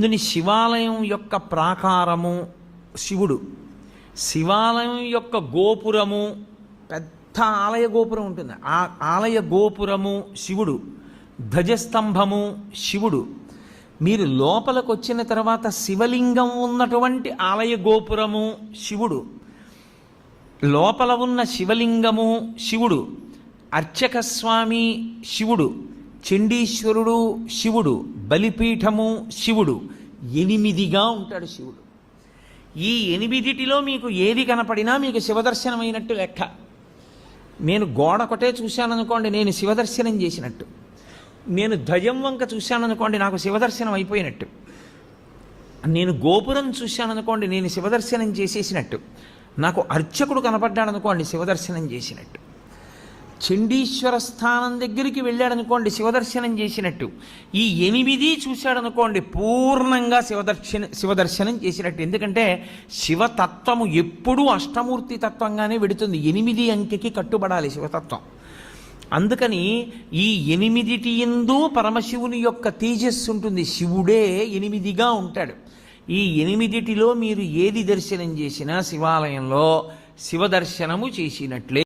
దీని శివాలయం యొక్క ప్రాకారము శివుడు. శివాలయం యొక్క గోపురము పెద్ద ఆలయ గోపురం ఉంటుంది. ఆ ఆలయ గోపురము శివుడు. ధ్వజస్తంభము శివుడు. మీరు లోపలికి వచ్చిన తర్వాత శివలింగం ఉన్నటువంటి ఆలయ గోపురము శివుడు. లోపల ఉన్న శివలింగము శివుడు. అర్చక స్వామి శివుడు. చండీశ్వరుడు శివుడు బలిపీఠము శివుడు ఎనిమిదిగా ఉంటాడు శివుడు. ఈ ఎనిమిదిటిలో మీకు ఏది కనపడినా మీకు శివదర్శనమైనట్టు లెక్క. నేను గోడ ఒకటే చూశాననుకోండి నేను శివదర్శనం చేసినట్టు. నేను ధ్వజం వంక చూశాననుకోండి నాకు శివదర్శనం అయిపోయినట్టు. నేను గోపురం చూశాననుకోండి నేను శివదర్శనం చేసేసినట్టు. నాకు అర్చకుడు కనపడ్డాడనుకోండి శివదర్శనం చేసినట్టు. చండీశ్వర స్థానం దగ్గరికి వెళ్ళాడనుకోండి శివదర్శనం చేసినట్టు. ఈ ఎనిమిది చూశాడనుకోండి పూర్ణంగా శివదర్శన శివదర్శనం చేసినట్టు. ఎందుకంటే శివతత్వము ఎప్పుడూ అష్టమూర్తి తత్వంగానే వెడుతుంది. ఎనిమిది అంకెకి కట్టుబడాలి శివతత్వం. అందుకని ఈ ఎనిమిదిటి ఎందు పరమశివుని యొక్క తేజస్సు ఉంటుంది. శివుడే ఎనిమిదిగా ఉంటాడు. ఈ ఎనిమిదిటిలో మీరు ఏది దర్శనం చేసినా శివాలయంలో శివదర్శనము చేసినట్లే